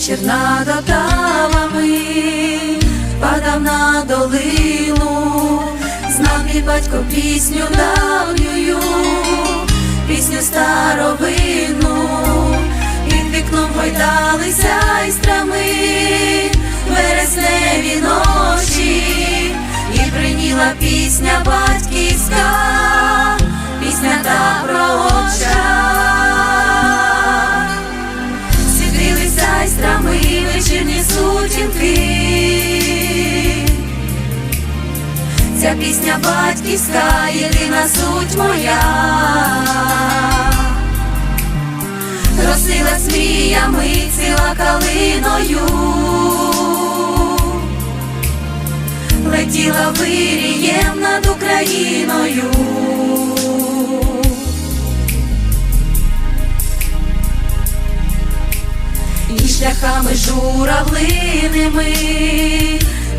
вечір над отавами падав на долину, знав мій батько пісню давнюю, пісню старовинну, під вікном гойдалися айстрами, вересневі ночі, і приніла пісня Ця пісня батьківська, єдина суть моя. Росила сміями, ціла калиною, летіла вирієм над Україною. і шляхами журавлиними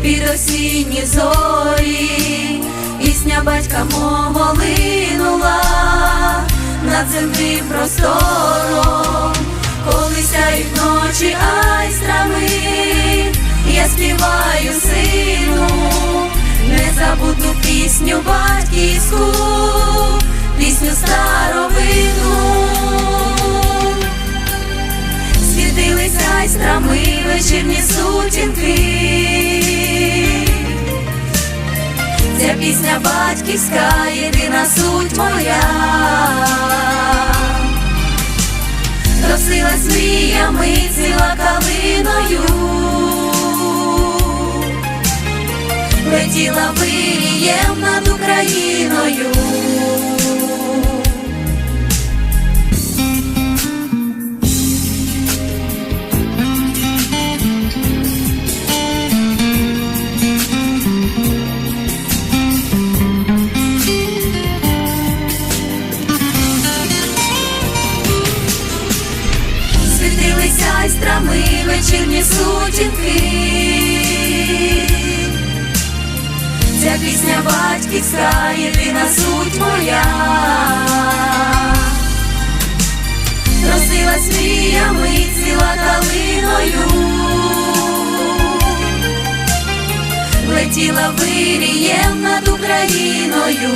під осінні зорі, батька мого линула над земним простором, коли сяють ночі айстрами, я співаю сину, незабутну пісню батьківську, пісню старовину світилися айстрами вечірні сутінки. Пісня батьківська, єдина суть моя. Росила мріями ціла калиною, летіла вирієм над Україною. Світилися айстрами вечірні сутінки. Ця пісня батьківська, єдина суть моя. Росила сміями, ціла калиною. Летіла вирієм над Україною.